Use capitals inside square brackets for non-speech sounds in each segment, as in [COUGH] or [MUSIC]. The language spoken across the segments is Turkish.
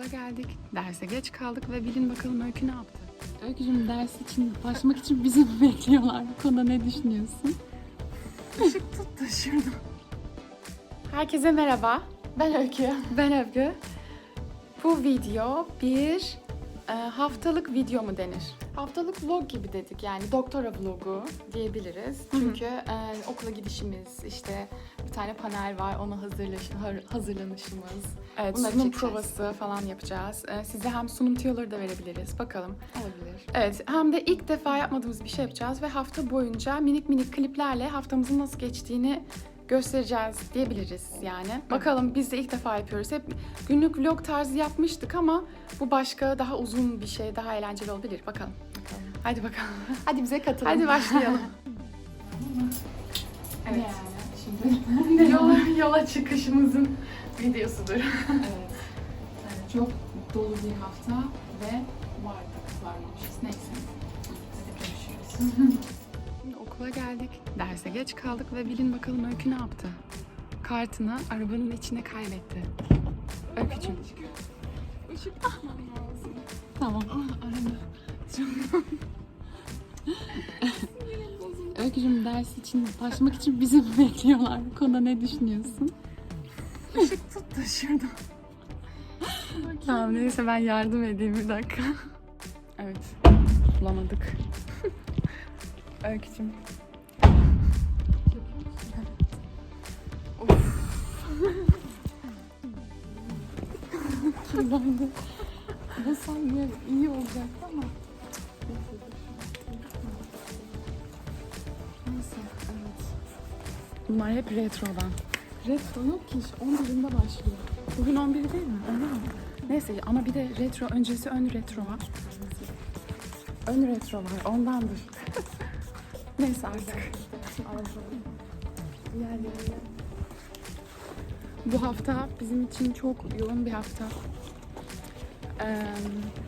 Okula geldik, derse geç kaldık ve bilin bakalım Öykü ne yaptı? Öykücüğüm ders için başlamak için bizi mi [LAUGHS] bekliyorlar? Bu konuda ne düşünüyorsun? Işık tuttu şurada. Herkese merhaba. Ben Öykü. Ben Öykü. Bu video bir e, haftalık video mu denir? Haftalık vlog gibi dedik yani doktora vlogu diyebiliriz. Çünkü e, okula gidişimiz, işte bir tane panel var ona hazırlaş, har- hazırlanışımız. Evet, Bunları sunum çekeceğiz. provası falan yapacağız. E, size hem sunum tüyoları da verebiliriz. Bakalım. Olabilir. Evet, hem de ilk defa yapmadığımız bir şey yapacağız ve hafta boyunca minik minik kliplerle haftamızın nasıl geçtiğini göstereceğiz diyebiliriz yani. Bakalım biz de ilk defa yapıyoruz. Hep günlük vlog tarzı yapmıştık ama bu başka daha uzun bir şey, daha eğlenceli olabilir. Bakalım. Hadi bakalım. [LAUGHS] Hadi bize katılın. Hadi başlayalım. [LAUGHS] Evet. Yani şimdi [LAUGHS] yola, yola çıkışımızın videosudur. evet. Yani çok dolu bir hafta ve vardık, varmamışız. Neyse. Hadi görüşürüz. Okula geldik, derse geç kaldık ve bilin bakalım Öykü ne yaptı? Kartını arabanın içine kaybetti. Öykücüğüm. Işık tutmam lazım. Tamam. Ah, arada. [LAUGHS] Öykücüğüm ders için başlamak için bizi mi [LAUGHS] bekliyorlar? Bu konuda ne düşünüyorsun? Işık tuttu şurada. tamam neyse ben yardım edeyim bir dakika. Evet bulamadık. Öykücüğüm. Kirlendi. Bu sanki iyi olacaktı ama. Neyse, evet. Bunlar hep retrodan. Retro yok ki, 11'inde başlıyor. Bugün 11 değil mi? Öyle mi? Neyse ama bir de retro öncesi ön retro var. Ön retro var, ondandır. Neyse artık. Diğerlerine. Bu hafta bizim için çok yoğun bir hafta. Ee,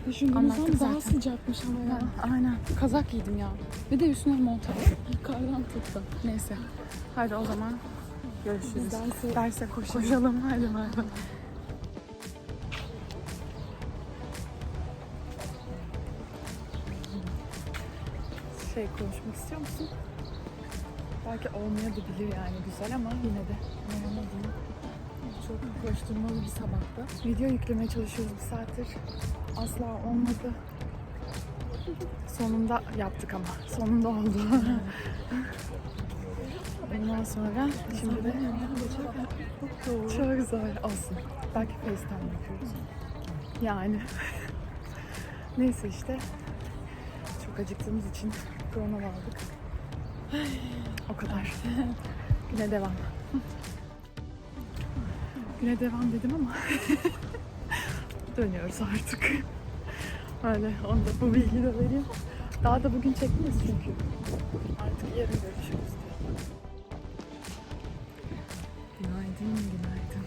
Düşündüğümüzden Anlattık daha zaten. sıcakmış ama ya. aynen. Kazak giydim ya. Bir de üstüne mont aldım. Kardan tuttu. Neyse. Hadi o zaman görüşürüz. Biz derse- Derse koşalım. Hadi bay Şey konuşmak istiyor musun? Belki olmayabilir yani güzel ama yine de. Anlamadım. Çok koşturmalı bir sabahtı. Video yüklemeye çalışıyoruz bir saattir. Asla olmadı. Sonunda yaptık ama. Sonunda oldu. [LAUGHS] Ondan sonra şimdi de çok zor olsun. Belki FaceTime yapıyoruz. Yani. [LAUGHS] Neyse işte. Çok acıktığımız için korona aldık. O kadar. Güne devam. Güne devam dedim ama [LAUGHS] dönüyoruz artık. Öyle onu da bu bilgiyi de vereyim. Daha da bugün çekmeyiz çünkü. Artık yarın görüşürüz. Günaydın, günaydın.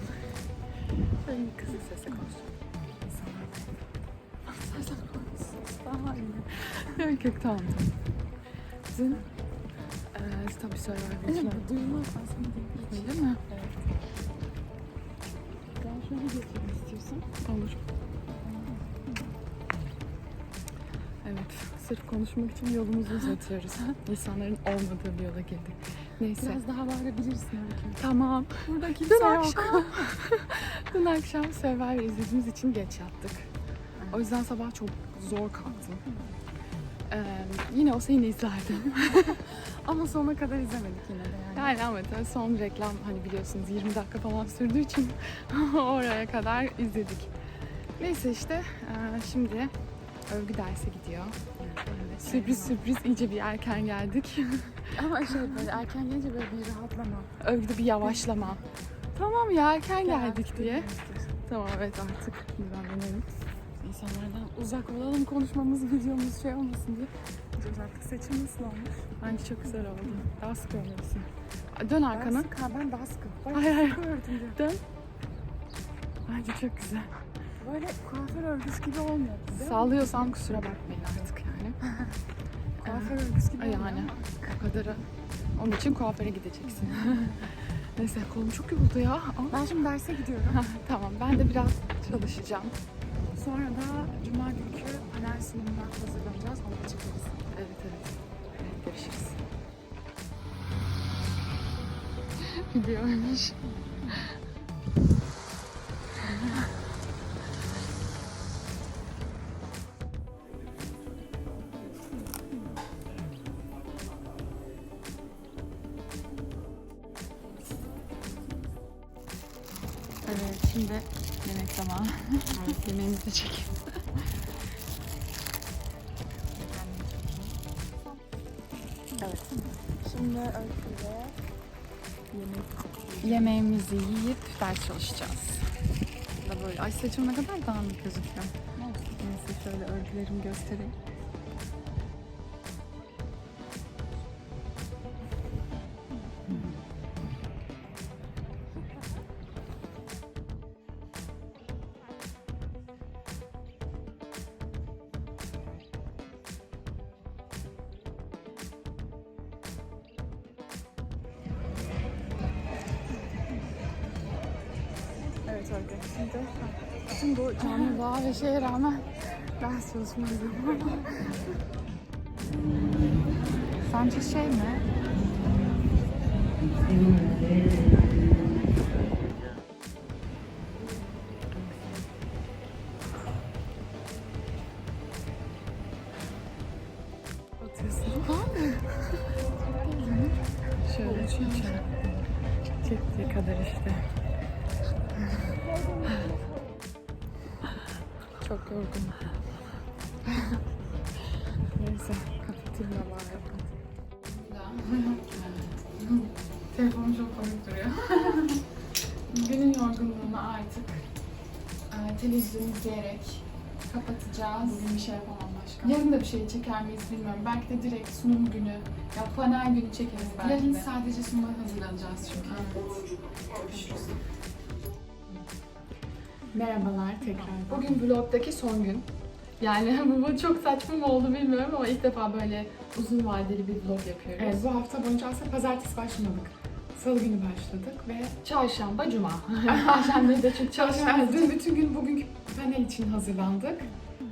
Ben kızın sesi konuştum. İnsanlar Sesle konuşsunuz. Daha iyi. Yok yok tamam tamam. Bizim eee tabii Survivor için Evet, duymak aslında değil. Öyle mi? Evet. Ben şöyle geçeyim istiyorsan. Olur. Evet, sırf konuşmak için yolumuzu [LAUGHS] uzatıyoruz. İnsanların olmadığı bir yola girdik. Neyse. Biraz daha bağırabilirsin öykü. Tamam. Burada kimse Dün yok. akşam, [LAUGHS] dün akşam Survivor izlediğimiz için geç yattık. O yüzden sabah çok zor kalktım. Ee, yine o seni izlerdim. [LAUGHS] Ama sonuna kadar izlemedik yine de yani. Yani ama tabii son reklam hani biliyorsunuz 20 dakika falan sürdüğü için [LAUGHS] oraya kadar izledik. Neyse işte eee, şimdi övgü derse gidiyor. Evet, Sürpriz sürpriz iyice bir erken geldik. [LAUGHS] Ama şey böyle erken gelince böyle bir rahatlama. Övgüde bir yavaşlama. Tamam ya erken geldik diye. Tamam evet artık buradan dönelim. İnsanlardan uzak olalım konuşmamız, videomuz şey olmasın diye. Artık seçim nasıl olmuş? Bence çok güzel oldu. Daha sık olmalısın. Dön arkana. Ben sık, ha, ben daha sıkı. Bak Hayır, hayır. Dön. Bence çok güzel. Böyle kuaför örgüsü gibi olmuyor. Sağlıyorsam kusura bakmayın artık yani. [LAUGHS] Kuaför örgüsü gibi olmuyor Yani ama. o kadarı. Onun için kuaföre gideceksin. [LAUGHS] Neyse kolum çok yoruldu ya. Aa. Ben şimdi derse gidiyorum. [LAUGHS] tamam ben de biraz çalışacağım. Sonra da Cuma günkü panel sunumuna hazırlanacağız. Onu çekeriz. Evet evet. Evet görüşürüz. [LAUGHS] Biliyormuş. Evet, şimdi evet, yemeğimizi çekeyim. evet. Şimdi Öykü'yle yemek Yemeğimizi yiyip ders çalışacağız. Da böyle. Ay saçım ne kadar dağınık gözüküyor. Neyse şöyle örgülerimi göstereyim. Örgü. Şimdi bütün bu canlı doğa ve şeye rağmen ders çalışma zamanı. Sence şey mi? Şöyle. Çektiği kadar işte. Çok yorgunum. Neyse kapatayım da bari. Telefonum çok komik duruyor. Günün yorgunluğunu artık e, televizyon izleyerek kapatacağız. Bugün bir şey yapamam başka. Yarın da bir şey çeker miyiz bilmiyorum. Belki de direkt sunum günü ya panel günü çekeriz belki Yarın de. sadece sunuma hazırlanacağız çünkü. Görüşürüz. Merhabalar tekrar. Bugün vlogdaki son gün. Yani [LAUGHS] bu çok saçma mı oldu bilmiyorum ama ilk defa böyle uzun vadeli bir vlog yapıyoruz. Evet bu hafta boyunca aslında pazartesi başlamadık. Salı günü başladık ve Çarşamba, cuma. Perşembe de çalışma. çalışma. Dün bütün gün bugünkü panel için hazırlandık.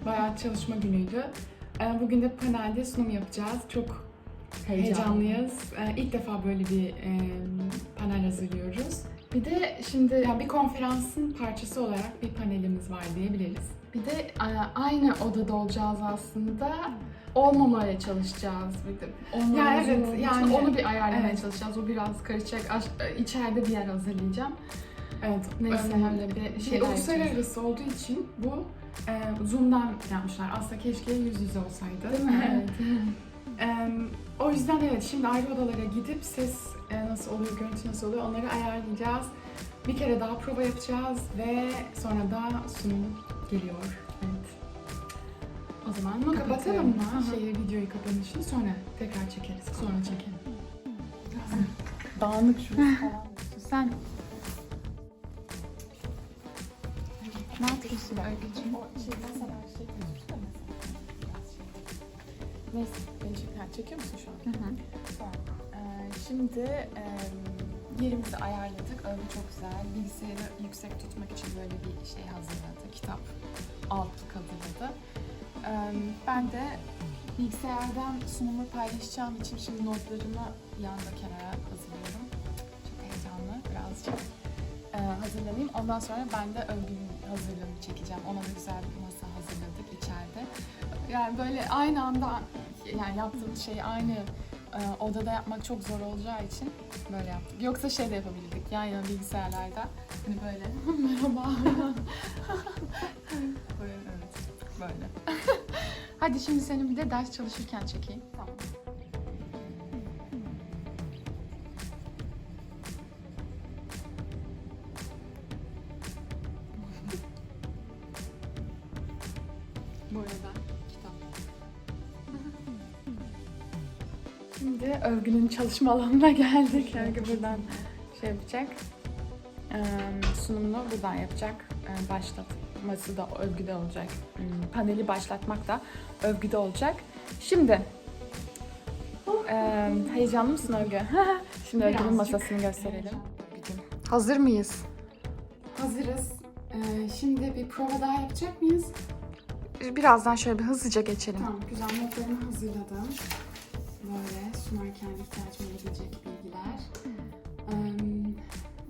Bayağı çalışma günüydü. Ee, Bugün de panelde sunum yapacağız. Çok heyecanlıyız. Ee, İlk defa böyle bir panel hazırlıyoruz. Bir de şimdi Yani bir konferansın parçası olarak bir panelimiz var diyebiliriz. bir de e, aynı odada olacağız aslında. Olmamaya çalışacağız bir de. Olmamaya Ya evet, yani- onu bir ayarlamaya evet. çalışacağız. O biraz karışacak. E, içeride bir yer hazırlayacağım. Evet. Neyse em, öyle bir şey uluslararası olduğu için bu e, Zoom'dan yapmışlar. Aslında keşke yüz yüze olsaydı. Değil mi? Evet. Yüzden evet şimdi ayrı odalara gidip ses e, nasıl oluyor, görüntü nasıl oluyor onları ayarlayacağız. Bir kere daha prova yapacağız ve sonra da sunum geliyor. Evet. O zaman Kapatalım mı? Hı hı. Şeyi, videoyu kapanışını sonra tekrar çekeriz. Sonra çekelim. Dağınık şu Sen ne yapıyorsun Öykücüğüm? Neyse, beni çek- ha, çekiyor musun şu an? Hı hı. Ee, şimdi e, yerimizi ayarladık. Öyle çok güzel. Bilgisayarı yüksek tutmak için böyle bir şey hazırladı. Kitap altlık hazırladı. Ee, ben de bilgisayardan sunumu paylaşacağım için şimdi notlarımı yanda kenara hazırlıyorum. Çok heyecanlı birazcık. Ee, hazırlanayım. Ondan sonra ben de övgünün hazırlığını çekeceğim. Ona da güzel bir masa hazırladık içeride. Yani böyle aynı anda yani yaptığımız şeyi aynı e, odada yapmak çok zor olacağı için böyle yaptık. Yoksa şey de yapabilirdik yan yana bilgisayarlarda. Hani böyle [LAUGHS] merhaba. [LAUGHS] böyle evet böyle. [LAUGHS] Hadi şimdi seni bir de ders çalışırken çekeyim. Tamam. Şimdi Övgü'nün çalışma alanına [LAUGHS] geldik. Övgü buradan şey yapacak. Sunumunu buradan yapacak. Başlatması da Övgü'de olacak. Hmm, Paneli başlatmak da Övgü'de olacak. Şimdi heyecanlı mısın Övgü? [LAUGHS] Şimdi Övgü'nün masasını gösterelim. Hazır mıyız? Hazırız. Ee, şimdi bir prova daha yapacak mıyız? Birazdan şöyle bir hızlıca geçelim. Tamam, güzel notlarımı hazırladım. Böyle sunarken ihtiyacım olabilecek bilgiler.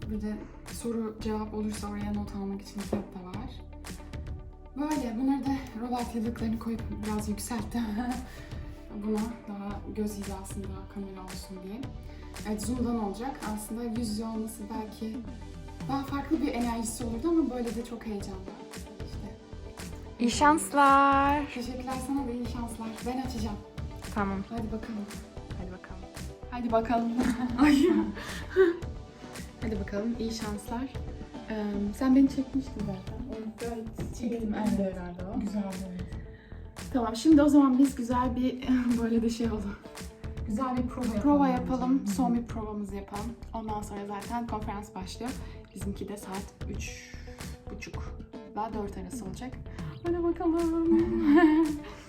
Bir de soru cevap olursa oraya not almak için kitap da var. Böyle bunları da robot yıllıklarını koyup biraz yükselttim. [LAUGHS] Buna daha göz hizasında kamera olsun diye. Evet zoom'dan olacak. Aslında yüz yüze olması belki daha farklı bir enerjisi olurdu ama böyle de çok heyecanlı. İşte. İyi şanslar. Teşekkürler sana da iyi şanslar. Ben açacağım. Tamam. Hadi bakalım. Hadi bakalım. Hadi bakalım. [LAUGHS] Ay. Hadi bakalım. iyi şanslar. Ee, sen beni çekmiştin zaten. Evet, Çektim ben de herhalde o. Güzeldi evet. Tamam şimdi o zaman biz güzel bir [LAUGHS] böyle de şey oldu. Güzel bir prova yapalım. Prova yapalım. bence. Son bir provamızı yapalım. Ondan sonra zaten konferans başlıyor. Bizimki de saat üç buçukla 4 arası olacak. Hadi bakalım. [LAUGHS]